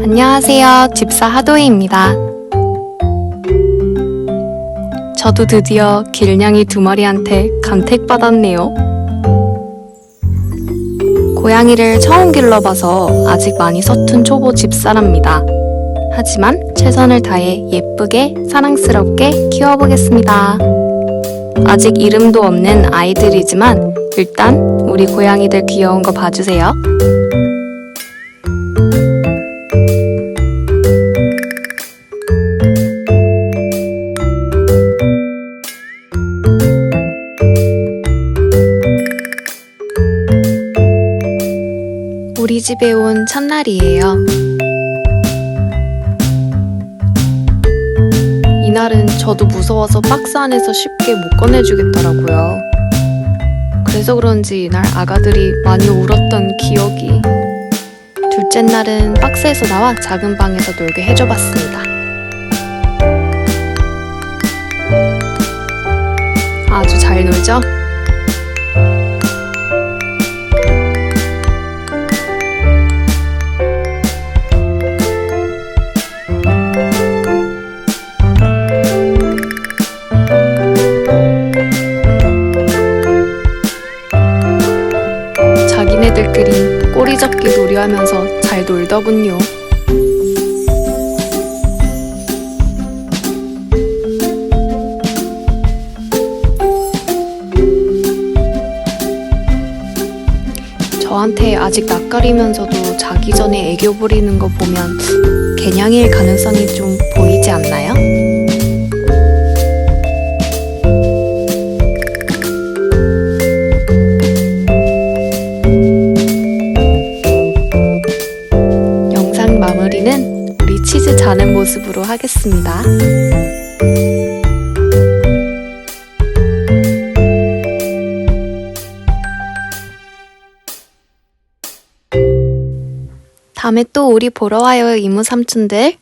안녕하세요. 집사 하도희입니다. 저도 드디어 길냥이 두 마리한테 간택받았네요. 고양이를 처음 길러봐서 아직 많이 서툰 초보 집사랍니다. 하지만 최선을 다해 예쁘게 사랑스럽게 키워보겠습니다. 아직 이름도 없는 아이들이지만 일단 우리 고양이들 귀여운 거 봐주세요. 우리 집에 온 첫날이에요. 이날은 저도 무서워서 박스 안에서 쉽게 못 꺼내주겠더라고요. 그래서 그런지 이날 아가들이 많이 울었던 기억이. 둘째 날은 박스에서 나와 작은 방에서 놀게 해줘봤습니다. 아주 잘 놀죠? 자기네들끼리 꼬리잡기 놀이하면서 잘 놀더군요. 저한테 아직 낯가리면서도 자기 전에 애교 부리는 거 보면 개냥일 가능성이 좀 보이지 않나요? 자는 모습으로 하겠습니다. 다음에 또 우리 보러 와요, 이모 삼촌들.